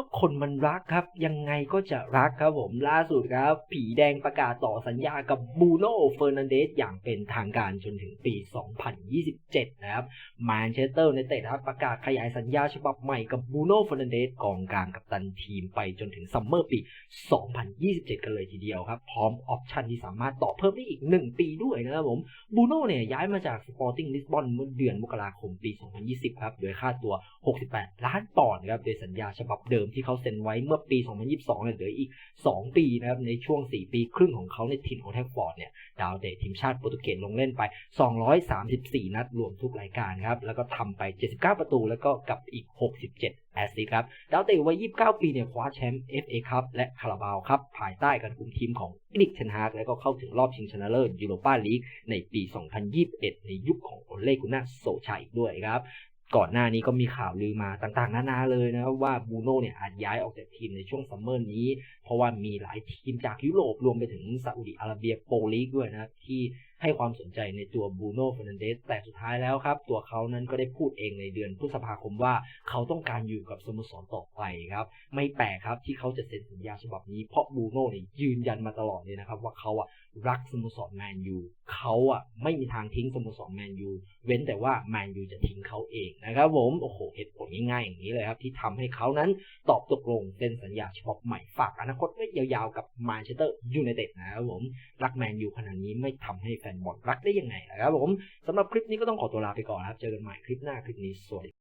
ก็คนมันรักครับ ยังไงก็จะรักครับผมล่าสุดครับ ผีแดงประกาศต่อสัญญากับบูโน่เฟอร์นันเดสอย่างเป็นทางการจนถึงปี 2027 นะครับแมนเชสเตอร์ยูไนเต็ดครับประกาศขยายสัญญาฉบับใหม่กับบูโน่เฟอร์นันเดสกองกลางกัปตันทีมไปจนถึงซัมเมอร์ปี 2027 กันเลยทีเดียวครับ พร้อมออปชันที่สามารถต่อเพิ่มได้อีก 1 ปีด้วยนะครับผมบูโน่เนี่ยย้ายมาจากสปอร์ติ้งลิสบอนเมื่อเดือนมกราคมปี 2020 ครับโดยค่าตัว 68 ล้านปอนด์ครับโดยสัญญาฉบับเดิมที่เขาเซ็นไว้เมื่อปี 2022เนี่ยเหลืออีก 2 ปีนะครับในช่วง 4 ปีครึ่งของเขาในทีมของแท็กฟอร์ดเนี่ยดาวเตะทีมชาติโปรตุเกสลงเล่นไป 234 นัดรวมทุกรายการครับแล้วก็ทำไป 79 ประตูแล้วก็กับอีก 67 แอสซิสต์ครับดาวเตะวัย 29 ปีเนี่ยคว้าแชมป์ FA คัพและคาราบาวครับภายใต้การคุมทีมของอินิกเทนฮากแล้วก็เข้าถึงรอบชิงชนะเลิศยูโรปาลีกในปี 2021 ในยุคของโอเลกุน่าโซชัยด้วยครับ ก่อนหน้านี้ก็มีข่าวลือมาต่างๆ นานาเลยนะครับว่าบูโน่เนี่ยอาจย้ายออกจากทีมในช่วงซัมเมอร์นี้ เพราะว่ามีหลายทีมจากยุโรปรวมไปถึงซาอุดิอาระเบียโปรลีกด้วยนะที่ ให้ความสนใจในตัวบูโน่เฟอร์นันเดสแต่สุดท้ายแล้วครับ ตัวเขานั้นก็ได้พูดเองในเดือนพฤษภาคมว่าเขาต้องการอยู่กับสโมสรต่อไปครับ ไม่แปลกครับที่เขาจะเซ็นสัญญาฉบับนี้เพราะบูโน่เนี่ยยืนยันมาตลอดเลยนะครับ ว่าเขาอะรักสโมสรแมนยูเขาอะไม่มีทางทิ้งสโมสรแมนยูเว้นแต่ว่าแมนยูจะทิ้งเขาเองนะครับผมโอ้โหเหตุผลง่ายๆอย่างนี้เลยครับ ที่ทำให้เขานั้นตอบตกลงเซ็นสัญญาฉบับใหม่ฝากอนาคตไว้ยาวๆกับแมนเชสเตอร์ยูไนเต็ดนะครับผมรักแมนยูขนาดนี้ไม่ทำให้แฟนบอดรักได้ยังไงนะครับผมสำหรับคลิปนี้ก็ต้องขอตัวลาไปก่อนครับ เจอกันใหม่คลิปหน้าคลิปนี้สวัสดี